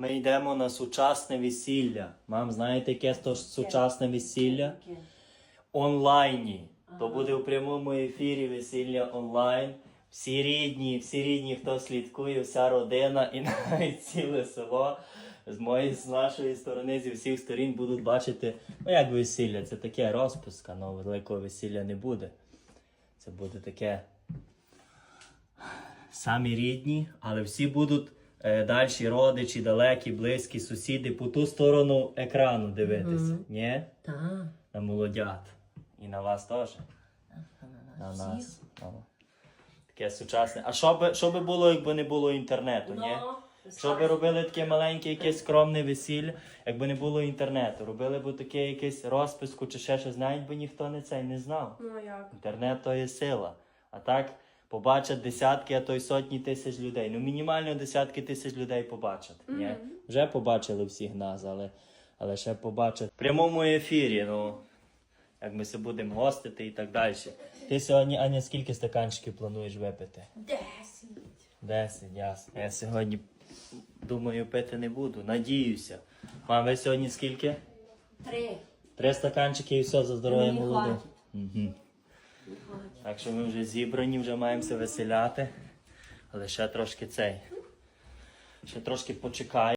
ми йдемо на сучасне весілля. Мам, знаєте, яке то сучасне весілля? Онлайні. То буде у прямому ефірі весілля онлайн. Всі рідні, всі рідні, хто слідкує, вся родина і навіть ціле село з моєї з нашої сторони, зі всіх сторін будуть бачити, ну як весілля, це таке розпуска, але великого весілля не буде. Це буде таке самі рідні, але всі будуть дальші родичі, далекі, близькі, сусіди по ту сторону екрану дивитися. Ні? Та. На молодят. І на вас теж. На нас. О. Таке сучасне. А що би, що би було, якби не було інтернету, ні? Ну, Що би робили таке маленьке, якесь скромне весілля, якби не було інтернету? Робили б таке якесь розписку чи ще щось, навіть би ніхто не цей не знав. Ну як? Інтернет то є сила. А так побачать десятки, а то й сотні тисяч людей. Ну, мінімально десятки тисяч людей побачать. Ні? Вже побачили всіх нас, але, але ще побачать в прямому ефірі. Ну, як ми се будемо гостити і так далі. Ти сьогодні, Аня, скільки стаканчиків плануєш випити? Десять. Десять, ясно. Я сьогодні думаю, пити не буду. Надіюся. Мам, ви сьогодні скільки? Три. Три стаканчики і все за здоров'я хватить. Угу. Так що ми вже зібрані, вже маємося веселяти. Але ще трошки цей. Ще трошки почекаємо.